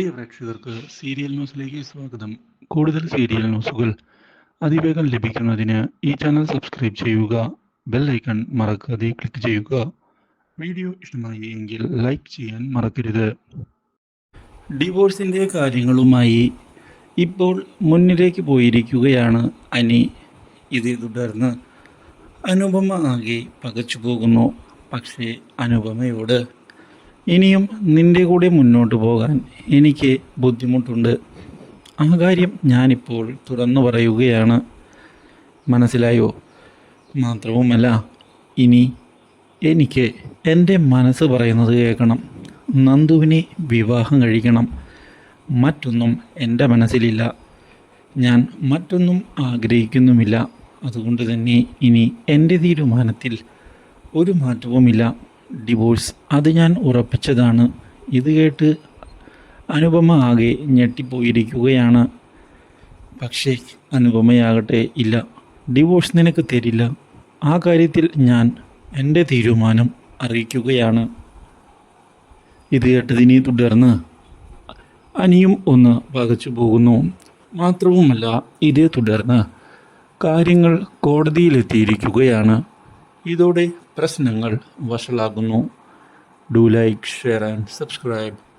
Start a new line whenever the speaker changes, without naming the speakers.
പ്രിയ പ്രേക്ഷകർക്ക് സീരിയൽ ന്യൂസിലേക്ക് സ്വാഗതം. കൂടുതൽ സീരിയൽ ന്യൂസുകൾ അതിവേഗം ലഭിക്കുന്നതിന് ഈ ചാനൽ സബ്സ്ക്രൈബ് ചെയ്യുക ബെൽ ഐക്കൺ മറക്കാതെ ക്ലിക്ക് ചെയ്യുക. വീഡിയോ ഇഷ്ടമായി എങ്കിൽ ലൈക്ക് ചെയ്യാൻ മറക്കരുത്. ഡിവോഴ്സിന്റെ കാര്യങ്ങളുമായി ഇപ്പോൾ മുന്നിലേക്ക് പോയിരിക്കുകയാണ് അനി. ഇതേ തുടർന്ന് അനുപമ ആകെ പകച്ചു പോകുന്നു പക്ഷേ അനുപമയോട് ഇനിയും നിന്റെ കൂടെ മുന്നോട്ട് പോകാൻ എനിക്ക് ബുദ്ധിമുട്ടുണ്ട്. ആ കാര്യം ഞാനിപ്പോൾ തുറന്നു പറയുകയാണ്. മനസ്സിലായോ? മാത്രവുമല്ല ഇനി എനിക്ക് എന്റെ മനസ്സ് പറയുന്നത് കേൾക്കണം. നന്ദുവിനെ വിവാഹം കഴിക്കണം. മറ്റൊന്നും എന്റെ മനസ്സിലില്ല. ഞാൻ മറ്റൊന്നും ആഗ്രഹിക്കുന്നുമില്ല. അതുകൊണ്ട് തന്നെ ഇനി എന്റെ തീരുമാനത്തിൽ ഒരു മാറ്റവുമില്ല. ഡിവോഴ്സ്. അത് ഞാൻ ഉറപ്പിച്ചതാണ്. ഇത് കേട്ട് അനുപമ ആകെ ഞെട്ടിപ്പോയിരിക്കുകയാണ്. പക്ഷേ അനുപമയാകട്ടെ ഇല്ല. ഡിവോഴ്സ് നിനക്ക് തരില്ല. ആ കാര്യത്തിൽ ഞാൻ എന്റെ തീരുമാനം അറിയിക്കുകയാണ്. ഇത് കേട്ടതിനെ തുടർന്ന് അനിയും ഒന്ന് പകച്ചു പോകുന്നു. മാത്രവുമല്ല ഇതേ തുടർന്ന് കാര്യങ്ങൾ കോടതിയിലെത്തിയിരിക്കുകയാണ്. ഇതോടെ പ്രശ്നങ്ങൾ വഷളാകുന്നു. Do like share and subscribe